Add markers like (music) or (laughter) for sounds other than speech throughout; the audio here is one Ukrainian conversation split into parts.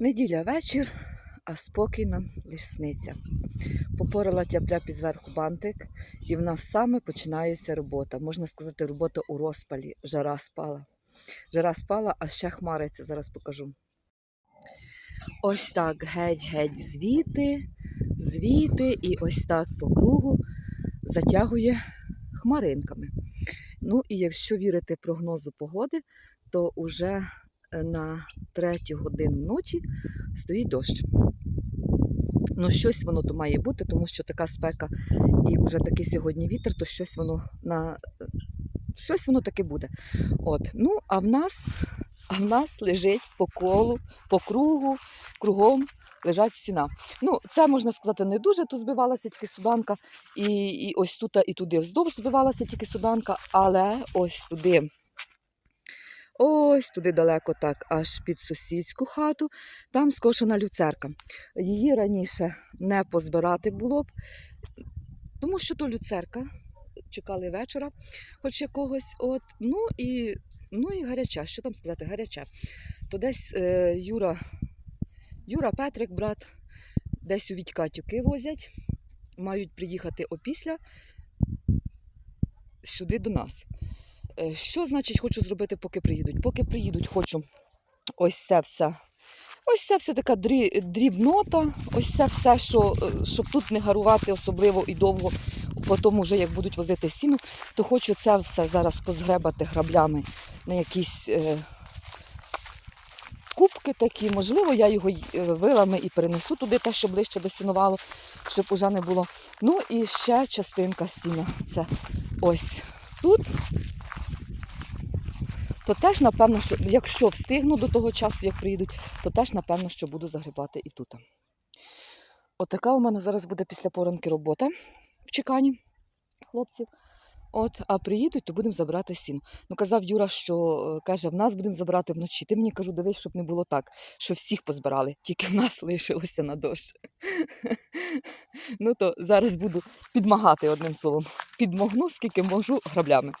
Неділя вечір, а спокій нам лиш сниться. Попорала тяп-ляпі зверху бантик, і в нас саме починається робота. Можна сказати, робота у розпалі. Жара спала. Жара спала, а ще хмариться, зараз покажу. Ось так геть-геть звідти, звідти, і ось так по кругу затягує хмаринками. Ну і якщо вірити прогнозу погоди, то уже на третю годину ночі стоїть дощ. Ну, щось воно то має бути, тому що така спека і вже такий сьогодні вітер, то щось воно на щось воно таке буде. От, ну, а в нас, а в нас лежить по колу, по кругу, кругом лежать стіна. Ну, це можна сказати не дуже. Тут збивалася тільки суданка, і, і ось тут і туди вздовж збивалася тільки суданка, але ось туди. Ось туди далеко, так, аж під сусідську хату, там скошена люцерка. Її раніше не позбирати було б, тому що то люцерка. Чекали вечора, хоч якогось. От, ну і ну і гаряча. Що там сказати, гаряча. То десь е, Юра, Юра Петрик, брат, десь у Вітька тюки возять, мають приїхати опісля сюди до нас. Е, Що значить хочу зробити, поки приїдуть? Поки приїдуть, хочу ось це все. Ось це все така дрібнота, ось це все, що, е, щоб тут не гарувати особливо і довго, потім вже як будуть возити сіну, то хочу це все зараз позгребати граблями на якісь е, кубки такі. Можливо, я його е, вилами і перенесу туди, те, що ближче до сінувало, щоб уже не було. Ну і ще частинка сіна. Це ось тут то теж, напевно, що якщо встигну до того часу, як приїдуть, то теж, напевно, що буду загрібати і тут. Отака у мене зараз буде після поранки робота в чеканні хлопців. От, а приїдуть, то будемо забирати сіно. Ну, казав Юра, що е, каже, в нас будемо забирати вночі. Ти мені кажу, дивись, щоб не було так, що всіх позбирали, тільки в нас лишилося на дощ. (laughs) ну то зараз буду підмагати одним словом. Підмогну, скільки можу граблями.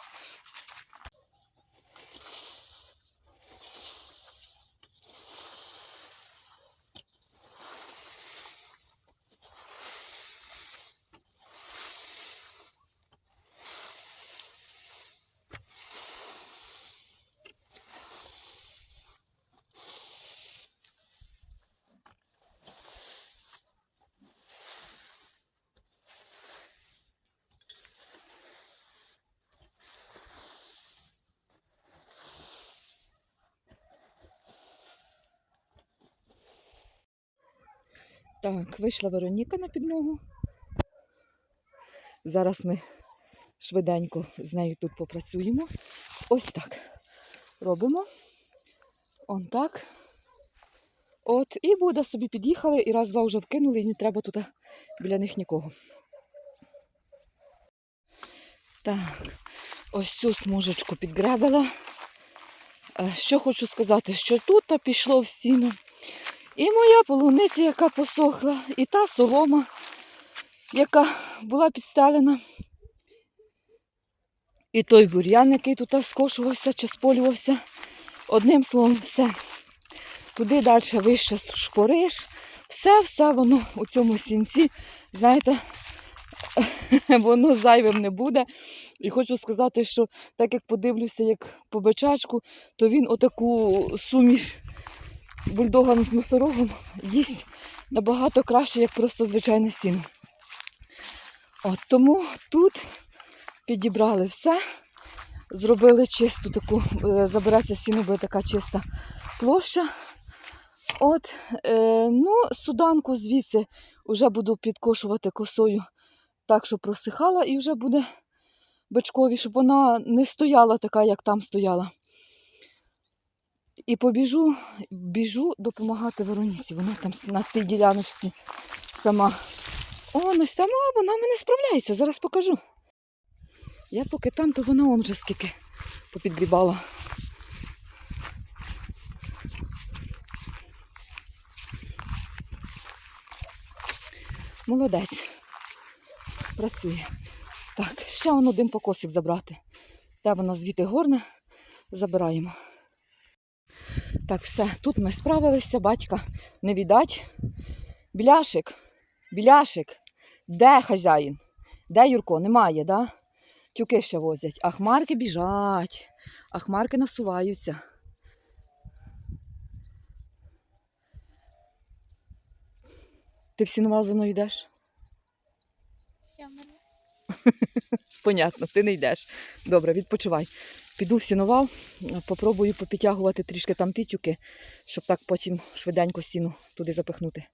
Так, вийшла Вероніка на підмогу. Зараз ми швиденько з нею тут попрацюємо. Ось так. Робимо. Он так. От, і буде собі під'їхали, і раз-два вже вкинули, і не треба тут біля них нікого. Так, ось цю смужечку підгребила. Е, Що хочу сказати, що тут пішло в сіно. І моя полуниця, яка посохла, і та солома, яка була підстелена. І той бур'ян, який тут скошувався чи сполювався. Одним словом, все. Туди далі вище шпориш. Все-все воно у цьому сінці, знаєте, (laughs) воно зайвим не буде. І хочу сказати, що так як подивлюся, як по бичачку, то він отаку суміш бульдога з носорогом їсть набагато краще, як просто звичайне сіно. От тому тут підібрали все, зробили чисту таку, е, забереться сіно, буде така чиста площа. От, е, ну, суданку звідси вже буду підкошувати косою так, щоб просихала, і вже буде бичкові, щоб вона не стояла така, як там стояла. І побіжу, біжу допомагати Вероніці. Вона там на тій діляночці сама. О, ну сама вона в мене справляється, зараз покажу. Я поки там, то вона он вже скільки попідгрібала. Молодець. Працює. Так, ще один покосик забрати. Де вона звідти горне, забираємо. Так, все, тут ми справилися, батька не віддать. Біляшик, біляшик, де хазяїн? Де Юрко? Немає, да? Тюки ще возять. А хмарки біжать, а хмарки насуваються. Ти в сінувал за мною йдеш? (laughs) Понятно, ти не йдеш. Добре, відпочивай. Піду в сінувал, попробую попідтягувати трішки там титюки, щоб так потім швиденько сіну туди запихнути.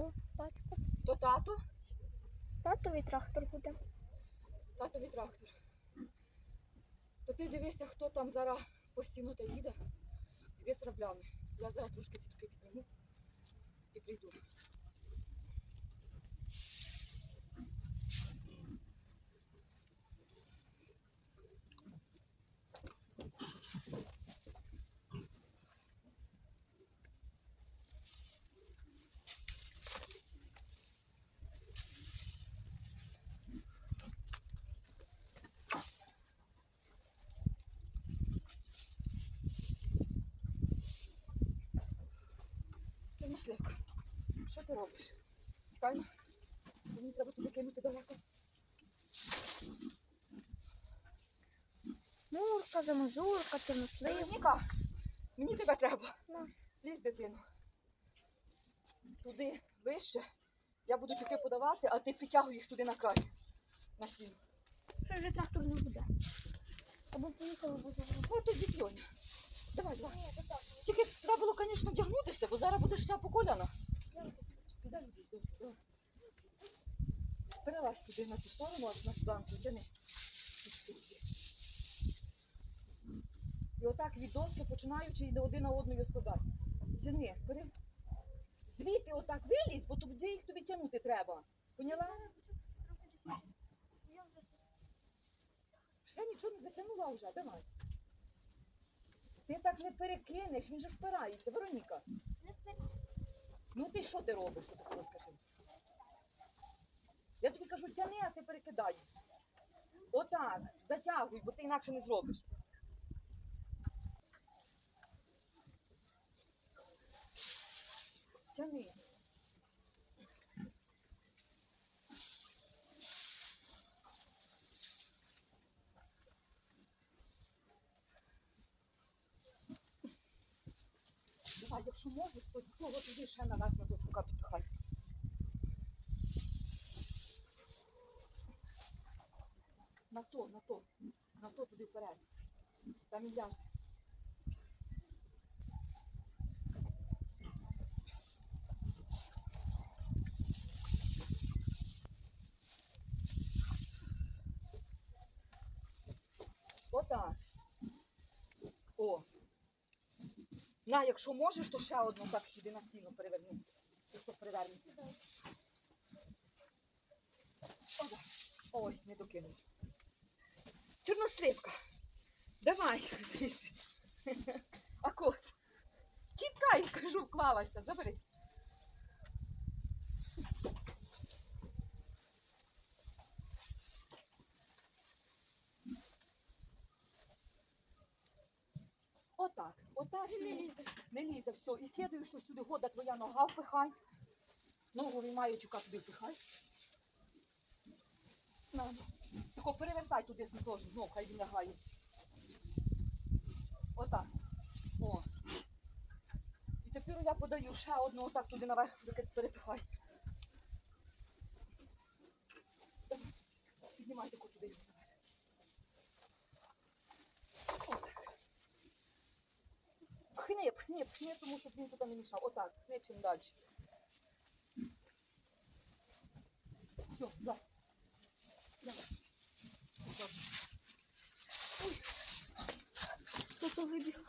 О, батько. То тато? Татовий трактор буде. Татовий трактор. То ти дивися, хто там зараз постійно та їде. Іди з раблями. Я зараз трошки тільки підніму і прийду. Ти мисливка. Що ти робиш? Ну. Мені треба туди кинути далеко. Мурка, замазурка, тернослив. Вероніка, мені тебе треба. Лізь, дитину. Туди вище. Я буду тільки подавати, а ти підтягуй їх туди на край. На стіну. Що вже трактор не буде? Або поїхали, бо зараз. Ось тоді Льоня. Давай, давай. Тільки треба було, звісно, вдягнутися, бо зараз будеш вся по коляна. Підай, йди, йди, йди. Перелазь туди на цю сторону, аж на банку, тяни. І отак від доски починаючи і один на одну складати. Тяни, бери. Звідти отак вилізь, бо туди їх тобі тягнути треба. Поняла? Я Ще нічого не затягнула вже, давай. Ти так не перекинеш, він же впирається, Вероніка. Ну ти що ти робиш, що ти скажи? Я тобі кажу, тяни, а ти перекидай. Отак, затягуй, бо ти інакше не зробиш. Тяни. Давай, якщо вот цього туди ще на нас на сука підпихай. На то, на то, на то туди вперед. Там і ляже. Отак. О. На, якщо можеш, то ще одну так сюди на стіну переверни. Якщо перевернути. Ой, не докинув. Чорнослівка. Давай звідси. А кот. Чіпкай, кажу, вклалася, заберись. Отак, отак. Не лізе. Не лізе, все. І слідує, що сюди года твоя нога впихай. Ногу тюка туди впихай. Тако перевертай туди теж, знов, хай він лягає. Отак. О. І тепер я подаю ще одну отак туди наверх, перепихай. Піднімай таку туди. Отак. Пхни, пхни, пхни, тому щоб він туди не мішав. Отак, пхни чим далі. Все, да. Давай. Добре. Хто то вибіг?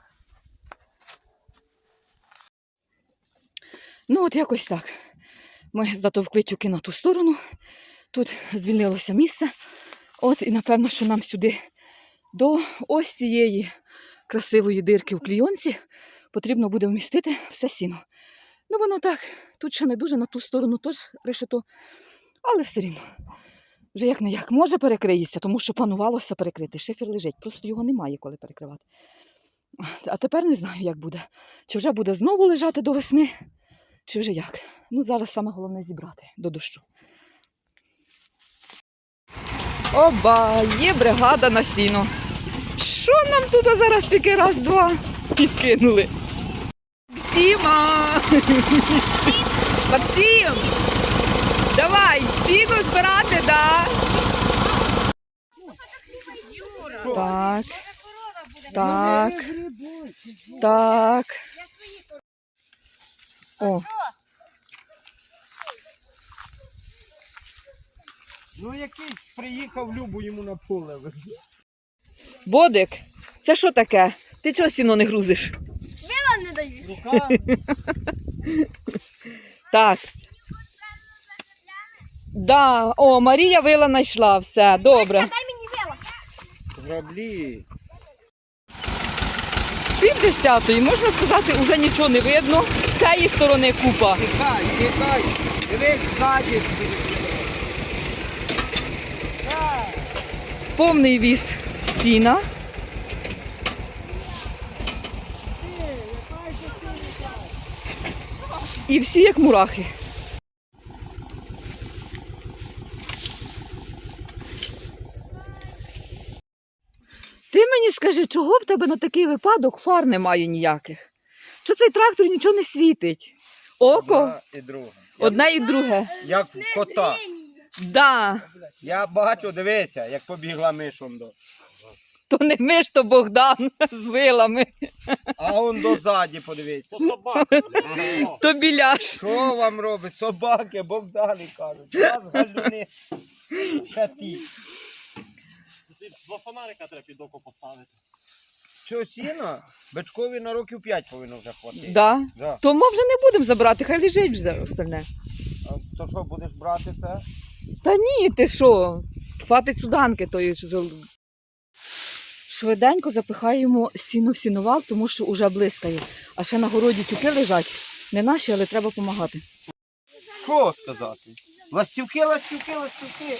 Ну, от якось так. Ми затовкли тюки на ту сторону. Тут звільнилося місце. От, і напевно, що нам сюди до ось цієї красивої дирки в клійонці потрібно буде вмістити все сіно. Ну, воно так, тут ще не дуже на ту сторону теж решето, але все рівно. Вже як не як, може перекриється, тому що планувалося перекрити. Шифер лежить, просто його немає коли перекривати. А тепер не знаю, як буде. Чи вже буде знову лежати до весни, чи вже як. Ну, зараз саме головне зібрати до дощу. Оба, є бригада на сіно. Що нам тут зараз тільки раз-два і кинули? Максима! Максим! Давай, сіно збирати, да? Так. Так. Так. О, Ну якийсь приїхав Любу йому на поле. Бодик, це що таке? Ти чого сіно не грузиш? Вам не дають. (laughs) Так. Да. О, Марія вила знайшла все. Добре. Дай мені вила. граблі. Пів десятої, можна сказати, вже нічого не видно. З цієї сторони купа. Тікай, тікай. Дивись ззаді. Повний віз сіна. І всі як мурахи. Ти мені скажи, чого в тебе на такий випадок фар немає ніяких? Що цей трактор нічого не світить? Око, Одна і друга. одне і друге. Як в кота. Да. Я бачу, дивися, як побігла мишом до. То не ми ж, то Богдан (laughs) з вилами, А он дозаді, подивіться. то біляш. Що вам робить? Собаки, Богдани кажуть. Вас галюни. Ще. Це ти два фонарика треба під око поставити. Що сіно? Бичкові на років 5 повинно вже хватити. Да. Да. То ми вже не будемо забирати, хай лежить вже остальне. А То що, будеш брати це? Та ні, ти що? Хватить суданки тої ж. Швиденько запихаємо сіно в сіновал, тому що вже блискає. А ще на городі тюки лежать. Не наші, але треба допомагати. Що сказати? Ластівки, ластівки, ластівки.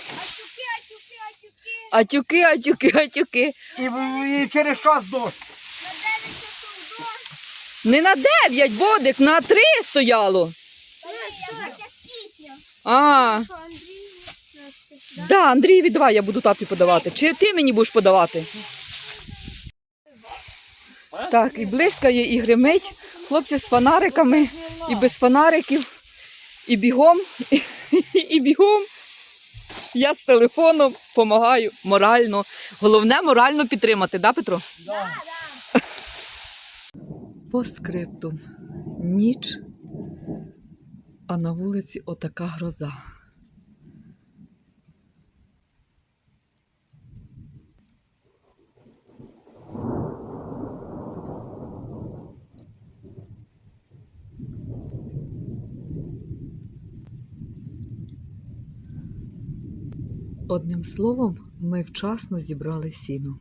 А тюки, а тюки, а тюки. А тюки, а тюки, а тюки. І, і через час дощ. На 9 часов дощ. Не на дев'ять, бодик, на три стояло. А, Андрій? Да, Андрій, віддавай, я буду тату подавати. Чи ти мені будеш подавати? Так, і блискає, і гримить. Хлопці з фонариками, і без фонариків, і бігом, і, (laughs) і бігом. Я з телефоном допомагаю морально. Головне морально підтримати, да, Петро? По скриптум. Ніч, а на вулиці отака гроза. Словом, ми вчасно зібрали сіно.